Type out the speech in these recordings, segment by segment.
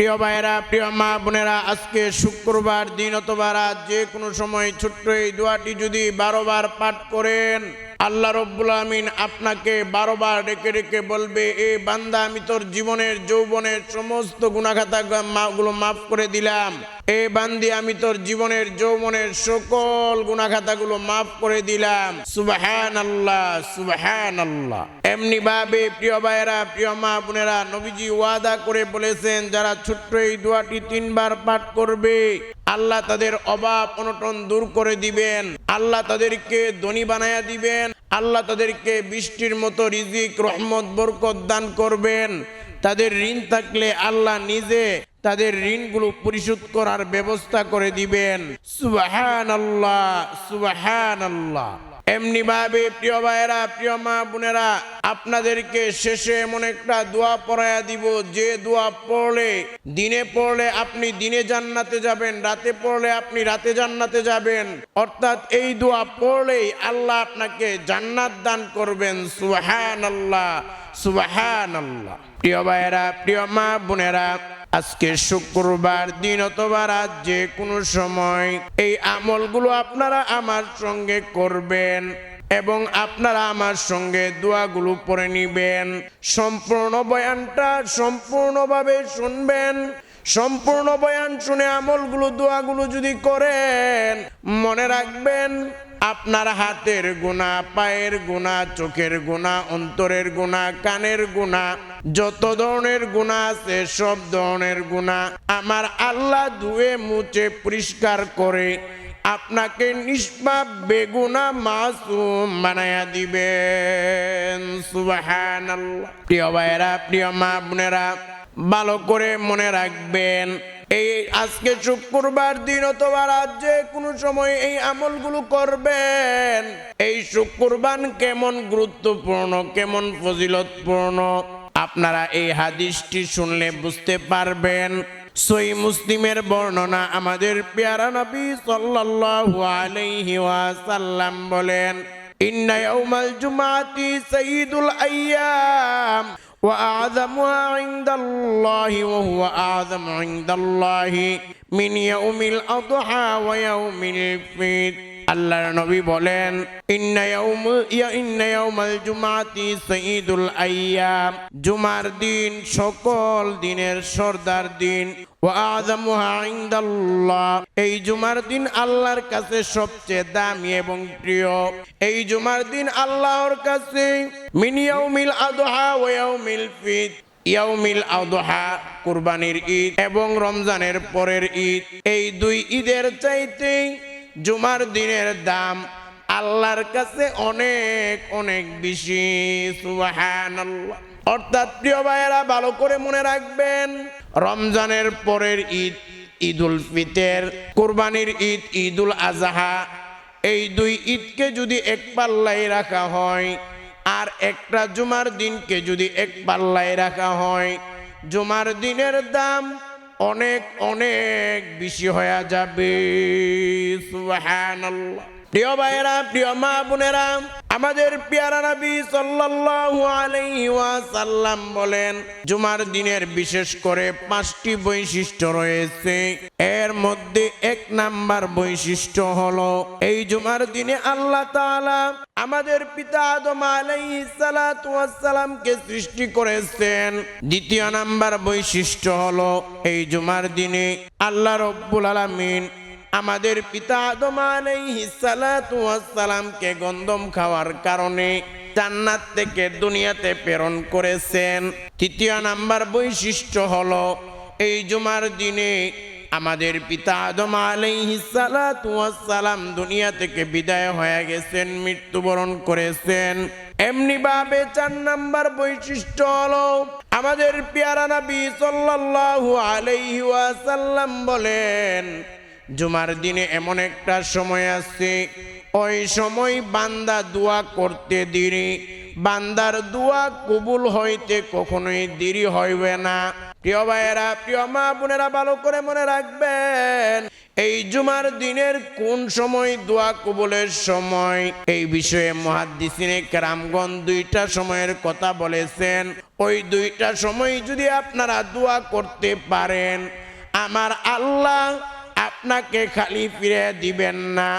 প্রিয় ভাইয়েরা, প্রিয় মা বোনেরা, আজকে শুক্রবার দিন অথবা রাত যে কোনো সময় ছোট্ট এই দোয়াটি যদি বারোবার পাঠ করেন, আল্লাহ রব্বুল আমিন আপনাকে বারোবার ডেকে ডেকে বলবে, এ বান্দা, আমি তোর জীবনের, যৌবনের সমস্ত গুণাখাতা মাগুলো মাফ করে দিলাম। এ বান্দি, আমি তোর জীবনের যৌবনের সকল গুণাখাতাগুলো মাফ করে দিলাম। সুবাহান আল্লাহ সুবাহান আল্লাহ এমনি ভাবে প্রিয় ভাইয়েরা, প্রিয় মা বোনেরা, নবীজি ওয়াদা করে বলেছেন, যারা ছোট্ট এই দোয়াটি তিনবার পাঠ করবে, আল্লাহ তাদের অভাব, অনটন দূর করে দিবেন। আল্লাহ তাদেরকে ধনী বানায়া দিবেন। আল্লাহ তাদেরকে বৃষ্টির মতো রিজিক, রহমত, বরকত দান করবেন। তাদের ঋণ থাকলে আল্লাহ নিজে তাদের ঋণগুলো পরিশোধ করার ব্যবস্থা করে দিবেন। সুবাহান আল্লাহ সুবাহান আল্লাহ এমনি ভাবে প্রিয় ভাইয়েরা, প্রিয় মা বোনেরা, আপনাদেরকে শেষে এমন একটা দোয়া পড়ায়া দিব। যে দোয়া পড়লে, দিনে পড়লে আপনি দিনে জান্নাতে যাবেন, রাতে পড়লে আপনি রাতে জান্নাতে যাবেন। অর্থাৎ এই দোয়া পড়লেই আল্লাহ আপনাকে জান্নাত দান করবেন। সুবাহান আল্লাহ সুবাহান আল্লাহ প্রিয় ভাইয়েরা, প্রিয় মা বোনেরা আজকে শুক্রবার দিন অথবা রাত যে কোনো সময় এই আমলগুলো আপনারা আমার সঙ্গে করবেন এবং আপনারা আমার সঙ্গে দোয়াগুলো পড়ে নিবেন। সম্পূর্ণ বয়ানটা সম্পূর্ণভাবে শুনবেন। সম্পূর্ণ বয়ান শুনে আমলগুলো, দোয়াগুলো যদি করেন, মনে রাখবেন আপনার হাতের গুণা, পায়ের গুণা, চোখের গুণা, অন্তরের গুণা, কানের গুণা, যত ধরনের গুণা আছে সব ধরনের গুণা আমার আল্লাহ ধুয়ে মুছে পরিষ্কার করে আপনাকে নিষ্পাপ, বেগুনা, মাসুম বানায়া দিবেন। সুবাহান প্রিয় ভাইয়েরা, প্রিয় মা বোনেরা, ভালো করে মনে রাখবেন এই আজকে শুক্রবার দিন অথবা রাজ্যে কোনো সময় এই আমলগুলো করবেন। এই শুক্রবান কেমন গুরুত্বপূর্ণ, কেমন ফজিলতপূর্ণ? আপনারা এই হাদিসটি শুনলে বুঝতে পারবেন। সই মুসলিমের বর্ণনা আমাদের পেয়ারা নবী সাল্লাল্লাহু আলাইহি বলেন, ইন্না জুমাতি সাইয়্যিদুল আইয়াম। وأعظمها عند الله وهو أعظم عند الله من يوم الأضحى ويوم الفيد আল্লাহর নবী বলেন জুমার দিন সকল দিনের সর্দার দিন এই জুমার দিন আল্লাহর কাছে সবচেয়ে দামি এবং প্রিয়। এই জুমার দিন আল্লাহর কাছে, মিন ইয়াউমিল আদহা ওয়া ইয়াউমিল ফিত। ইয়াউমিল আদহা, কুরবানির ঈদ এবং রমজানের পরের ঈদ। এই দুই ঈদের চাইতে জুমার দিনের দাম আল্লাহর কাছে অনেক অনেক বেশি। অর্থাৎ প্রিয় ভাইয়েরা, ভালো করে মনে রাখবেন, রমজানের পরের ঈদ, ঈদুল ফিতের, কোরবানির ঈদ, ঈদুল আজহা, এই দুই ঈদকে যদি এক পাল্লায় রাখা হয়, আর একটা জুমার দিনকে যদি এক পাল্লায় রাখা হয়, জুমার দিনের দাম অনেক অনেক বেশি হয়ে যাবে। প্রিয় ভাইয়েরা প্রিয় মা বোনেরা আমাদের পেয়ারা নবী সাল্লাল্লাহু আলাইহি ওয়াসাল্লাম বলেন, জুমার দিনের বিশেষ করে পাঁচটি বৈশিষ্ট্য রয়েছে। এর মধ্যে এক নাম্বার বৈশিষ্ট্য হলো, এই জুমার দিনে আল্লাহ তাআলা আমাদের পিতা আদম আলাইহিস সালাতু ওয়াস সালামকে সৃষ্টি করেছেন। দ্বিতীয় নাম্বার বৈশিষ্ট্য হলো, এই জুমার দিনে আল্লাহ রব্বুল আলামিন আমাদের পিতা আদম আলাইহিস সালাতু ওয়াস সালামকে গন্ধম খাওয়ার কারণে জান্নাত থেকে দুনিয়াতে প্রেরণ করেছেন। তৃতীয় নাম্বার বৈশিষ্ট্য হলো, এই জুমার দিনে আমাদের পিতা আদম আলাইহিস সালাতু ওয়াস সালাম দুনিয়া থেকে বিদায় হয়ে গেছেন, মৃত্যুবরণ করেছেন। এমনি ভাবে চার নাম্বার বৈশিষ্ট্য হলো, আমাদের পেয়ারা নবী সাল্লাল্লাহু আলাইহি ওয়াসাল্লাম বলেন জুমার দিনে এমন একটা সময় আছে, ওই সময় বান্দা দোয়া করতে দেরি, বান্দার দোয়া কবুল হইতে কখনোই দেরি হইবে না। প্রিয় ভাইয়েরা, প্রিয় মা বোনেরা, ভালো করে মনে রাখবেন, এই জুমার দিনের কোন সময় দোয়া কবুলের সময়? এই বিষয়ে মহাদ্দিসিনে কেরামগণ দুইটা সময়ের কথা বলেছেন। ওই দুইটা সময় যদি আপনারা দোয়া করতে পারেন, আমার আল্লাহ আপনাকে খালি ফিরে দিবেন না।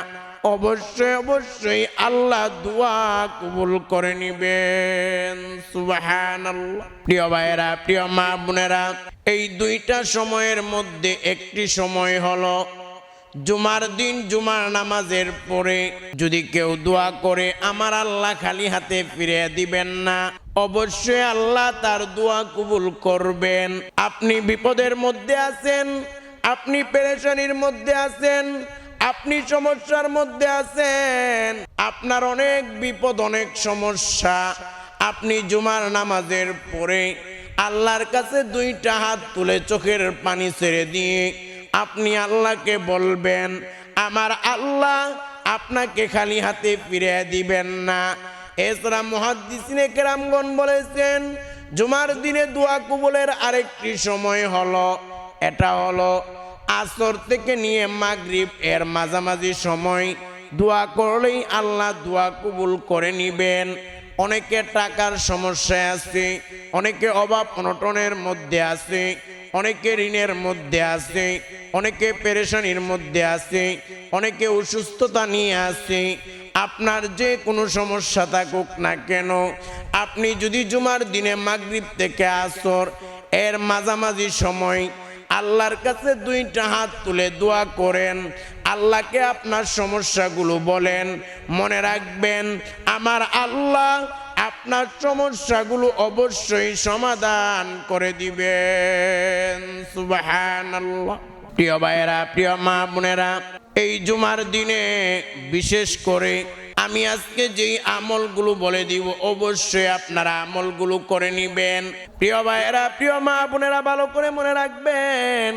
অবশ্যই অবশ্যই আল্লাহ দোয়া কবুল করে নিবেন। সুবাহান প্রিয় ভাইয়েরা, প্রিয় মা বোনেরা, এই দুইটা সময়ের মধ্যে একটি সময় হলো জুমার দিন, জুমার নামাজের পরে যদি কেউ দোয়া করে, আমার আল্লাহ খালি হাতে ফিরে দিবেন না। অবশ্যই আল্লাহ তার দোয়া কবুল করবেন। আপনি বিপদের মধ্যে আছেন আপনি পেরেশানির মধ্যে আছেন, আপনি সমস্যার মধ্যে আছেন, আপনার অনেক বিপদ, অনেক সমস্যা, আপনি জুমার নামাজের পরে আল্লাহর কাছে দুইটা হাত তুলে চোখের পানি ছেড়ে দিয়ে আপনি আল্লাহকে বলবেন, আমার আল্লাহ আপনাকে খালি হাতে ফিরে দিবেন না। এছাড়া মহাদ্দিসিনে কেরামগণ বলেছেন, জুমার দিনে দোয়া কবুলের আরেকটি সময় হলো। এটা হলো আসর থেকে নিয়ে মাগরিব, এর মাঝামাঝি সময়। দোয়া করলেই আল্লাহ দোয়া কবুল করে নিবেন। অনেকে টাকার সমস্যায় আছে, অনেকে অভাব অনটনের মধ্যে আছে, অনেকে ঋণের মধ্যে আছে, অনেকে পেরেশানির মধ্যে আছে, অনেকে অসুস্থতা নিয়ে আছে। আপনার যে কোনো সমস্যা থাকুক না কেন, আপনি যদি জুমার দিনে মাগরিব থেকে আসর, এর মাঝামাঝি সময় আল্লাহর কাছে দুইটা হাত তুলে দোয়া করেন। আল্লাহকে আপনার সমস্যাগুলো বলেন, মনে রাখবেন, আমার আল্লাহ আপনার সমস্যাগুলো অবশ্যই সমাধান করে দিবেন। সুবাহান আল্লাহ প্রিয় ভাইয়েরা, প্রিয় মা বোনেরা, এই জুমার দিনে বিশেষ করে আমি আজকে যেই আমলগুলো বলে দিব, অবশ্যই আপনারা আমলগুলো করে নিবেন। প্রিয় ভাইয়েরা, প্রিয় মা বোনেরা, ভালো করে মনে রাখবেন,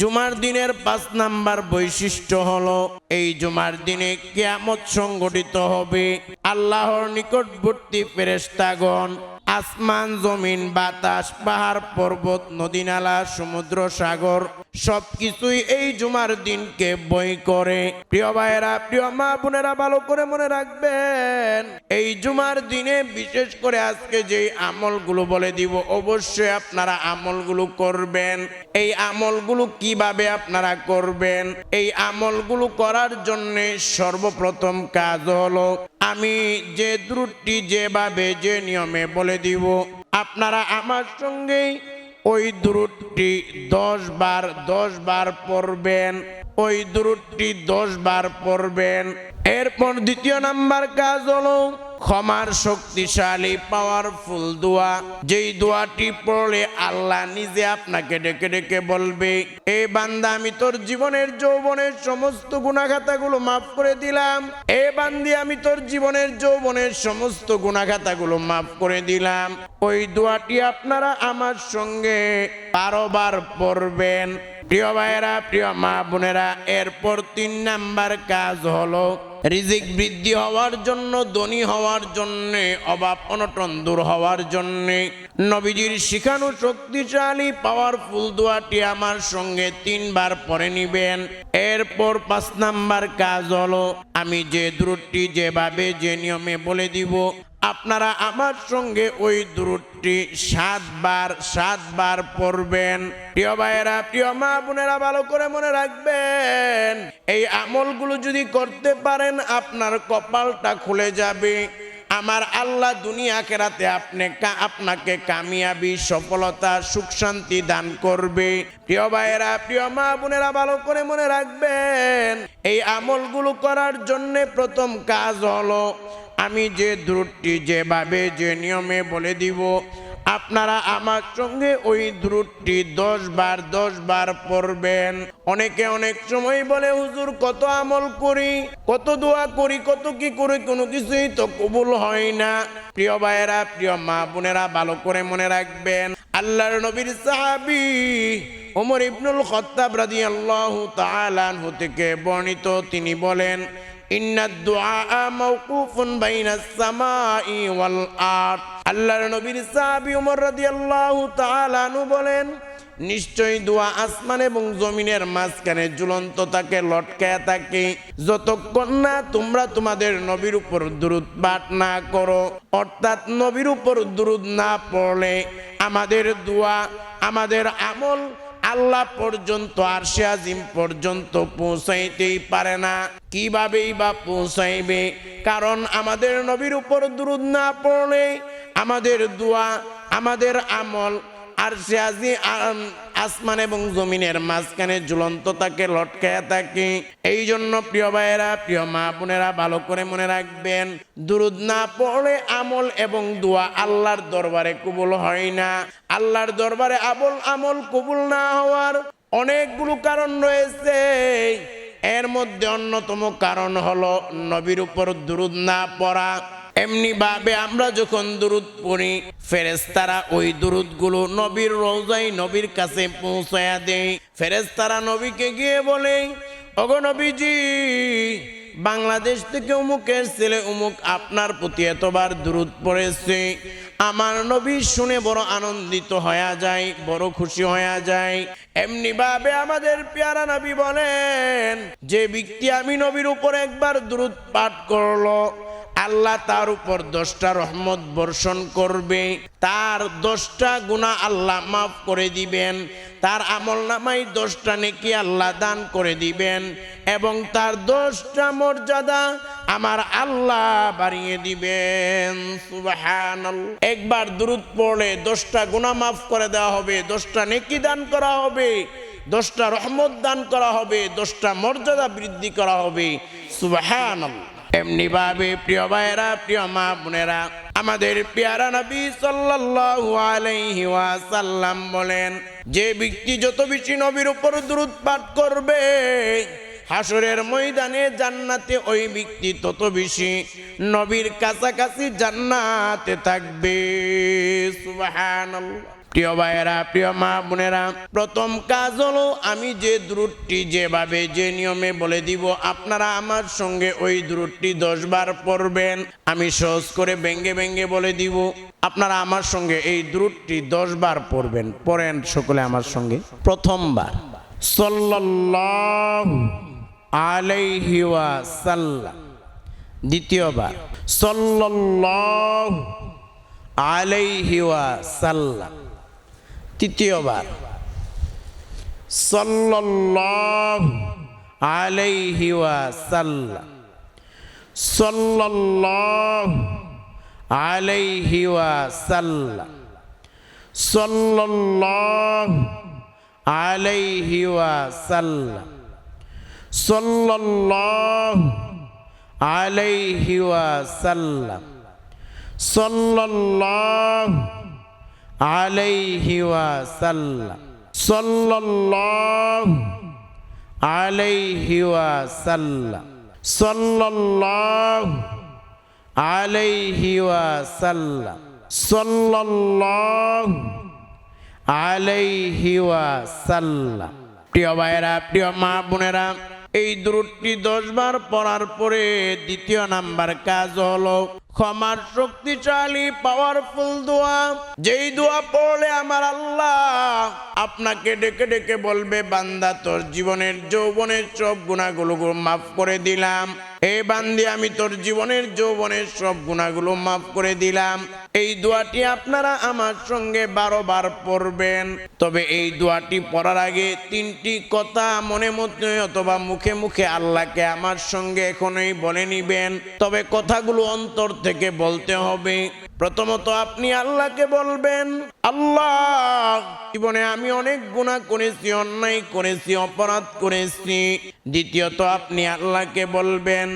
জুমার দিনের পাঁচ নাম্বার বৈশিষ্ট্য হলো, এই জুমার দিনে কেয়ামত সংগঠিত হবে। আল্লাহর নিকটবর্তী ফেরেস্তাগণ আসমান, জমিন, বাতাস, পাহাড়, পর্বত নদী নালা সমুদ্র, সাগর, সবকিছুই এই জুমার দিনকে বই করে। প্রিয় ভাইয়েরা, প্রিয় মা বোনেরা, ভালো করে মনে রাখবেন, এই জুমার দিনে বিশেষ করে আজকে যে আমলগুলো বলে দিব, অবশ্যই আপনারা আমলগুলো করবেন। এই আমলগুলো কীভাবে আপনারা করবেন? এই আমলগুলো করার জন্য সর্বপ্রথম কাজ হলো, আমি যে দ্রুটটি যেভাবে, যে নিয়মে বলে দিব, আপনারা আমার সঙ্গে ওই দূরটি দশ বার দশ বার পড়বেন, ওই দূরটি দশ বার পড়বেন। এরপর দ্বিতীয় নাম্বার কাজ হলো ক্ষমার শক্তিশালী পাওয়ারফুল দোয়া। যেই দোয়াটি পড়লে আল্লাহ নিজে আপনাকে ডেকে ডেকে বলবে, এ বান্দা, আমি তোর জীবনের যৌবনের সমস্ত গুণাখাতাগুলো মাফ করে দিলাম। এ বান্দি, আমি তোর জীবনের যৌবনের সমস্ত গুণাখাতাগুলো মাফ করে দিলাম। ওই দোয়াটি আপনারা আমার সঙ্গে বারোবার পড়বেন। প্রিয় ভাইয়েরা, প্রিয় মা বোনেরা, এরপর তিন নাম্বার কাজ হলো রিজিক বৃদ্ধি হওয়ার জন্য, ধনী হওয়ার জন্যে, অভাব অনটন দূর হওয়ার জন্যে। নবীজির শিখানো শক্তিশালী পাওয়ারফুল দোয়াটি আমার সঙ্গে তিনবার পরে নিবেন। এরপর পাঁচ নাম্বার কাজ হলো, আমি যে দূরটি যেভাবে, যে নিয়মে বলে দিব আপনারা আমার সঙ্গে ওই দূরটি সাতবার সাতবার পড়বেন। প্রিয় ভাইয়েরা, প্রিয় মা বোনেরা, ভালো করে মনে রাখবেন, এই আমলগুলো যদি করতে পারেন, আপনার কপালটা খুলে যাবে। আমার আল্লাহ দুনিয়া কেরাতে আপনি আপনাকে কামিয়াবি, সফলতা, সুখ শান্তি দান করবে। প্রিয় ভাইয়েরা, প্রিয় মা বোনেরা, ভালো করে মনে রাখবেন, এই আমলগুলো করার জন্য প্রথম কাজ হলো, আমি যে দ্রুটটি যেভাবে, যে নিয়মে বলে দিব আপনারা আমার সঙ্গে ওই দ্রুটটি দশ বার দশ বার পড়বেন। অনেকে অনেক সময় বলে, হুজুর, কত আমল করি? কত দোয়া করি? কত কি করি? কোনো কিছুই তো কবুল হয় না। প্রিয় ভাইয়েরা, প্রিয় মা বোনেরা, ভালো করে মনে রাখবেন। আল্লাহর নবীর সাহাবি ওমর ইবনুল খত্তাব রাদিয়াল্লাহু তাআলা আনহু থেকে বর্ণিত, তিনি বলেন আল্লাহর নবীর বলেন, নিশ্চয়ই আসমান এবং জমিনের মাঝখানে থাকে। যতক্ষণ না তোমরা তোমাদের নবীর উপর দুরুদ পাঠ না করো, অর্থাৎ নবীর উপর দুরুদ না পড়লে আমাদের দোয়া, আমাদের আমল আল্লাহ পর্যন্ত আর সে আজিম পর্যন্ত পৌঁছাইতেই পারে না। কিভাবেই বা পৌঁছাইবে? কারণ আমাদের নবীর উপর দুরুদ না পড়লে আমাদের দোয়া, আমাদের আমল আর সে আজি আসমান এবং জমিনের মাঝখানে ঝুলন্ত তাকে লটকায়া থাকে। এই জন্য প্রিয় ভাইয়েরা, প্রিয় মা বোনেরা, ভালো করে মনে রাখবেন, দুরুদ না পড়লে আমল এবং দোয়া আল্লাহর দরবারে কবুল হয় না। আল্লাহর দরবারে আবল আমল কবুল না হওয়ার অনেকগুলো কারণ রয়েছে। এর মধ্যে অন্যতম কারণ হলো নবীর উপর দুরুদ না পড়া। এমনি ভাবে আমরা যখন দুরুদ পড়ি ফেরেস্তারা ওই দুরুদগুলো নবীর রোজাই নবীর কাছে পৌঁছায়া দেয়। ফেরেস্তারা নবীকে গিয়ে বলে, ওগো নবীজি, বাংলাদেশ থেকে উমুকের ছেলে উমুক আপনার প্রতি এতবার দূরত পড়েছে। আমার নবী শুনে বড় আনন্দিত হয়ে যায়, বড় খুশি হয়ে যায়। এমনি ভাবে আমাদের পেয়ারা নবী বলেন, যে ব্যক্তি আমি নবীর উপর একবার দূরত পাঠ করল আল্লাহ তার উপর দশটা রহমত বর্ষণ করবে। তার দশটা গুণা আল্লাহ মাফ করে দিবেন। তার আমল নামাই দশটা নেকি আল্লাহ দান করে দিবেন। এবং তার দশটা মর্যাদা আমার আল্লাহ বাড়িয়ে দিবেন। একবার দূরত পড়লে দশটা গুণা মাফ করে দেওয়া হবে, দশটা নেকি দান করা হবে, দশটা রহমত দান করা হবে, দশটা মর্যাদা বৃদ্ধি করা হবে। সুবহানাল্লাহ। এমনি ভাবে প্রিয় ভাইরা প্রিয় মা বোনেরা, আমাদের পেয়ারা নবী সাল্লাল্লাহু আলাইহি ওয়াসাল্লাম বলেন, যে ব্যক্তি যত বেশি নবীর উপর দূরত পাঠ করবে হাসরের ময়দানে জান্নাতে ওই ব্যক্তি তত বেশি নবীর কাছাকাছি জান্নাতে থাকবে। সুবহানাল্লাহ। প্রিয় ভাইয়েরা, প্রিয় মা বোনেরা, প্রথম কাজ হলো আমি যে দূরটি যেভাবে, যে নিয়মে বলে দিব, আপনারা আমার সঙ্গে ওই দূরটি দশ বার পড়বেন। আমি সহজ করে ব্যঙ্গে ব্যঙ্গে বলে দিব, আপনারা আমার সঙ্গে এই দূরটি দশ বার পড়বেন। পড়েন সকলে আমার সঙ্গে। প্রথমবার, সাল্লাল্লাহু আলাইহি দ্বিতীয়বার, সাল্লাল্লাহু আলাইহি ওয়াসাল্লাম। তৃতীয়বার। সাল্লাল্লাহু আলাইহি ওয়াসাল্লাম। সাল্লাল্লাহু আলাইহি ওয়াসাল্লাম। সাল্লাল্লাহু আলাইহি ওয়াসাল্লাম। সাল্লাল্লাহু আলাইহি ওয়াসাল্লাম। সাল্লাল্লাহু প্রিয় ভাইয়েরা প্রিয় মা বোনেরা এই দূরটি দশবার পড়ার পরে দ্বিতীয় নাম্বার কাজ হলো ক্ষমার শক্তিশালী পাওয়ারফুল দোয়া। যেই দোয়া পড়লে আমার আল্লাহ আপনাকে ডেকে ডেকে বলবে, বান্দা, তোর জীবনের যৌবনের সব গুণাগুলো মাফ করে দিলাম। এ বান্দি, আমি তোর জীবনের যৌবনের সব গুণাগুলো মাফ করে দিলাম। এই দোয়াটি আপনারা আমার সঙ্গে বারো বার পড়বেন। তবে এই দোয়াটি পড়ার আগে তিনটি কথা মনে মতো অথবা মুখে মুখে আল্লাহকে আমার সঙ্গে এখনই বলে নিবেন। তবে কথাগুলো অন্তর থেকে বলতে হবে। প্রথমত আপনি আল্লাহকে বলবেন, আল্লাহ, জীবনে আমি অনেক গুণা করেছি, অন্যায় করেছি, অপরাধ করেছি। দ্বিতীয়ত আপনি আল্লাহকে বলবেন,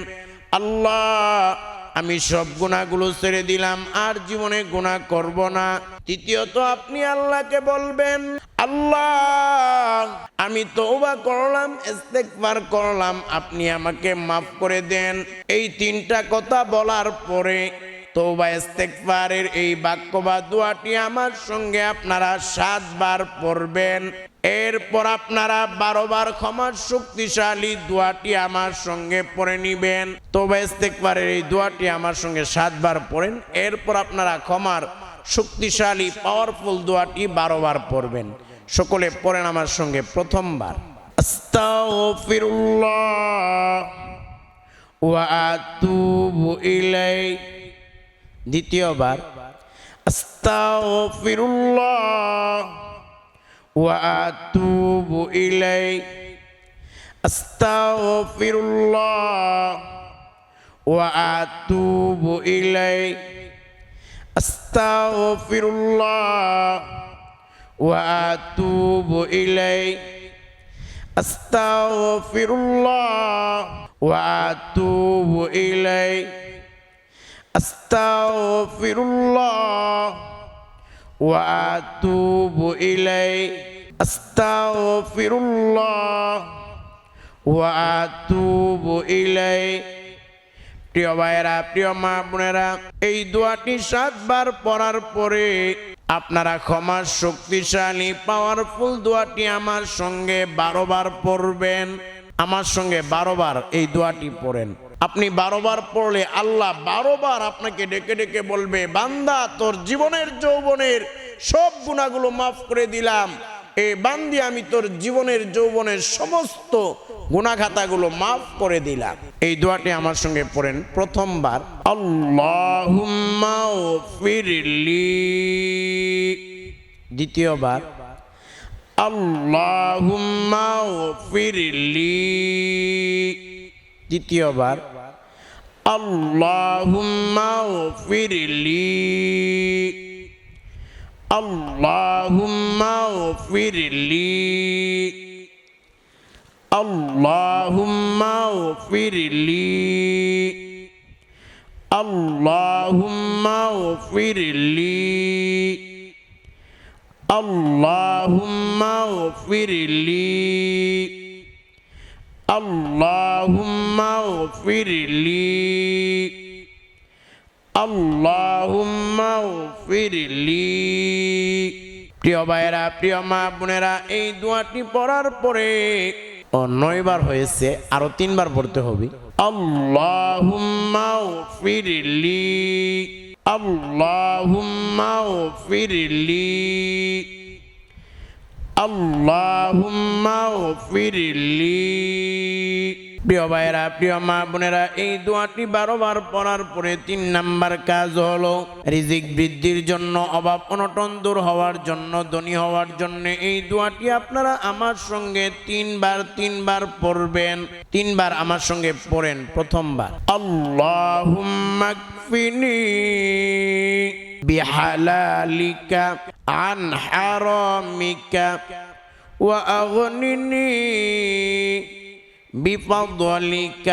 আল্লাহ, আমি সব গুণাগুলো ছেড়ে দিলাম, আর জীবনে গুণা করব না। তৃতীয়ত আপনি আল্লাহকে বলবেন, আল্লাহ, আমি তওবা করলাম, ইস্তেগফার করলাম, আপনি আমাকে মাফ করে দেন। এই তিনটা কথা বলার পরে তৌবা ইস্তেগফারের এই বাক্য বা দোয়াটি আমার সঙ্গে আপনারা সাতবার পড়বেন। এরপর আপনারা বারো বার ক্ষমার শক্তিশালী দোয়াটি আমার সঙ্গে পড়ে নিবেন। তৌবা ইস্তেগফারের এই দোয়াটি আমার সঙ্গে সাতবার পড়েন। এরপর আপনারা ক্ষমার শক্তিশালী পাওয়ারফুল দোয়াটি বারো বার পড়বেন। সকলে পড়েন আমার সঙ্গে প্রথমবার। আস্তাগফিরুল্লাহ ওয়া আতুবু ইলাই দ্বিতীয়বার, আস্তাগফিরুল্লাহ ওয়া আতুবু ইলাই আস্তাগফিরুল্লাহ ওয়া আতুবু ইলাই আস্তাগফিরুল্লাহ ওয়া আতুবু ইলাই আস্তাগফিরুল্লাহ ওয়া আতুবু ইলাই আস্তাগফিরুল্লাহ ওয়া আতুবু ইলাই আস্তাগফিরুল্লাহ ওয়া আতুবু ইলাই প্রিয় ভাইয়েরা, প্রিয় মা বোনেরা, এই দোয়াটি সাতবার পড়ার পরে আপনারা ক্ষমার শক্তিশালী পাওয়ারফুল দোয়াটি আমার সঙ্গে বারো বার পড়বেন। আমার সঙ্গে বারো বার এই দোয়াটি পড়েন। আপনি বারোবার পড়লে আল্লাহ বারোবার আপনাকে ডেকে ডেকে বলবে, বান্দা, তোর জীবনের যৌবনের সব গুণাগুলো মাফ করে দিলাম। এ বান্দি, আমি তোর জীবনের যৌবনের সমস্ত গুণাখাতাগুলো মাফ করে দিলাম। এই দোয়াটি আমার সঙ্গে পড়েন প্রথমবার। আল্লাহুম্মা ফিরলি দ্বিতীয়বার। আল্লাহুম্মা ফিরলি দ্বিতীয়বার আল্লাহুম্মা ফিরলি আল্লাহুম্মা ফিরলি আল্লাহুম্মা ফিরলি আল্লাহুম্মা ফিরলি আল্লাহুম্মা ফিরলি আল্লাহুম اغفر لي اللهم اغفر لي اللهم اغفر لي প্রিয় ভাইয়েরা প্রিয় মা বোনেরা এই দোয়াটি পড়ার পরে ও নয়বার হয়েছে আরো তিনবার পড়তে হবে আল্লাহুম্মা ফিরলি আল্লাহুম্মা ফিরলি আল্লাহুম্মা ফিরলি প্রিয় ভাইয়েরা, প্রিয় মা বোনেরা, এই দোয়াটি বারো বার পড়ার পরে তিন নাম্বার কাজ হলো রিজিক বৃদ্ধির জন্য, অভাব অনটন দূর হওয়ার জন্য, ধনী হওয়ার জন্য। এই দোয়াটি আপনারা আমার সঙ্গে তিনবার তিনবার পড়বেন। তিনবার আমার সঙ্গে পড়েন প্রথমবার। আল্লাহুম্মা বিহালালিকা আন হারামিকা ওয়া بفضلك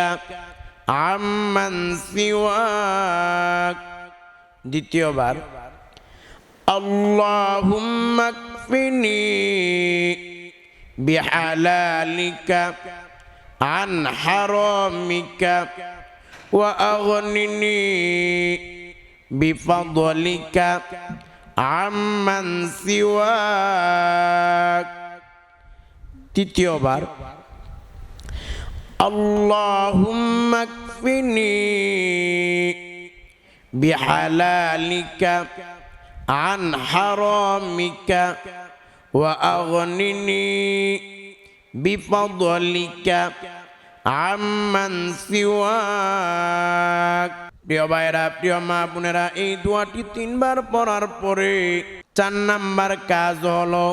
عمن سواك দ্বিতীয়বার اللهم اكفني بحلالك عن حرامك وأغنني بفضلك عمن سواك তৃতীয়বার اللهم اكفني بحلالك عن حرامك واغنني بفضلك عمن سواك প্রিয় ভাইরা প্রিয় মা বোনেরা এই দোয়াটি তিনবার পড়ার পরে চার নাম্বার কাজ হলো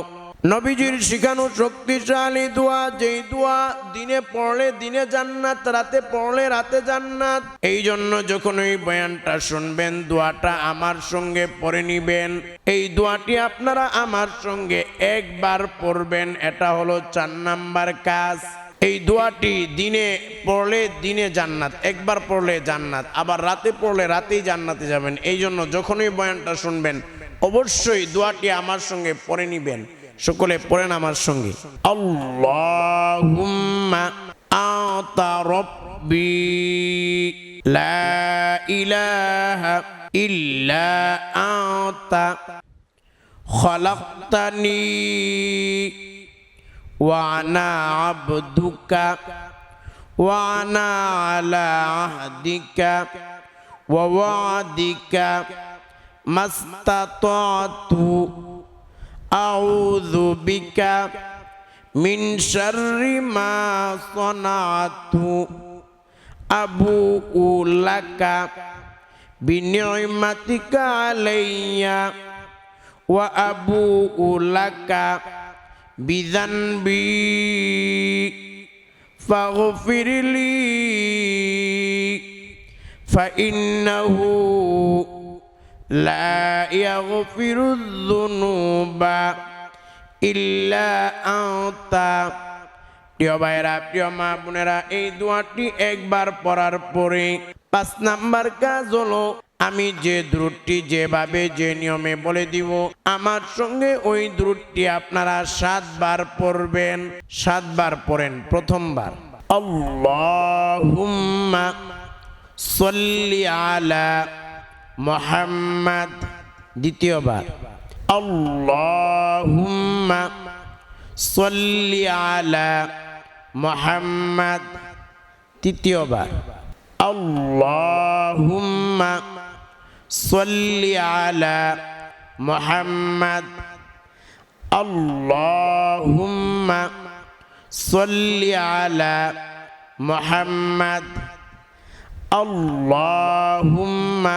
নবীজির শিখানো শক্তিশালী দোয়া, যেই দোয়া দিনে পড়লে দিনে জান্নাত, রাতে পড়লে রাতে জান্নাত। এই জন্য যখন ওই বয়ানটা শুনবেন, দোয়াটা আমার সঙ্গে পড়ে নিবেন। এই দোয়াটি আপনারা আমার সঙ্গে একবার পড়বেন, এটা হলো চার নাম্বার কাজ। এই দোয়াটি দিনে পড়লে দিনে জান্নাত, একবার পড়লে জান্নাত, আবার রাতে পড়লে রাতেই জান্নাতে যাবেন। এই জন্য যখনই বয়ানটা শুনবেন, অবশ্যই দোয়াটি আমার সঙ্গে পড়ে নিবেন। সকলে পড়েন আমার সঙ্গে আল্লাহুম্মা আতা রব্বি লা ইলাহা ইল্লা আতা খলাকতানি وأنا عبدك وأنا على عهدك ووعدك ما استطعت أعوذ بك من شر ما صنعت أبوء لك بنعمتك علي وأبوء لك بذنبي فاغفر لي فإنه لا يغفر الذنوب إلا أنت প্রিয় ভাইরা প্রিয় মা বোনেরা এই দোয়াটি একবার পড়ার পরে পাঁচ নাম্বার কাজ হলো আমি যে দ্রুটটি যেভাবে যে নিয়মে বলে দিব আমার সঙ্গে ওই দ্রুটটি আপনারা সাতবার পড়বেন সাতবার পড়েন প্রথমবার আল্লাহুম্মা সল্লি আলা মোহাম্মদ, দ্বিতীয়বার। আল্লাহুম্মা সল্লি আলা মোহাম্মদ, তৃতীয়বার। আল্লাহুম্মা সল্লি আলা মোহাম্মদ, আল্লাহুম্মা সল্লি আলা মোহাম্মদ, আল্লাহুম্মা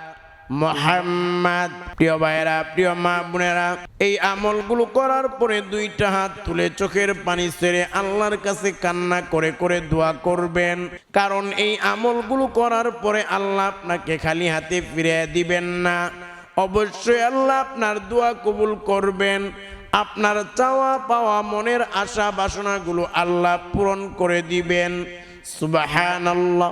মোহাম্মদ। প্রিয় ভাইয়েরা, প্রিয় মা বোনেরা, এই আমলগুলো করার পরে দুইটা হাত তুলে চোখের পানি ছেড়ে আল্লাহর কাছে কান্না করে করে দোয়া করবেন। কারণ এই আমলগুলো করার পরে আল্লাহ আপনাকে খালি হাতে ফিরে দিবেন না। অবশ্যই আল্লাহ আপনার দোয়া কবুল করবেন। আপনার চাওয়া পাওয়া মনের আশা বাসনাগুলো আল্লাহ পূরণ করে দিবেন। সুবাহান আল্লাহ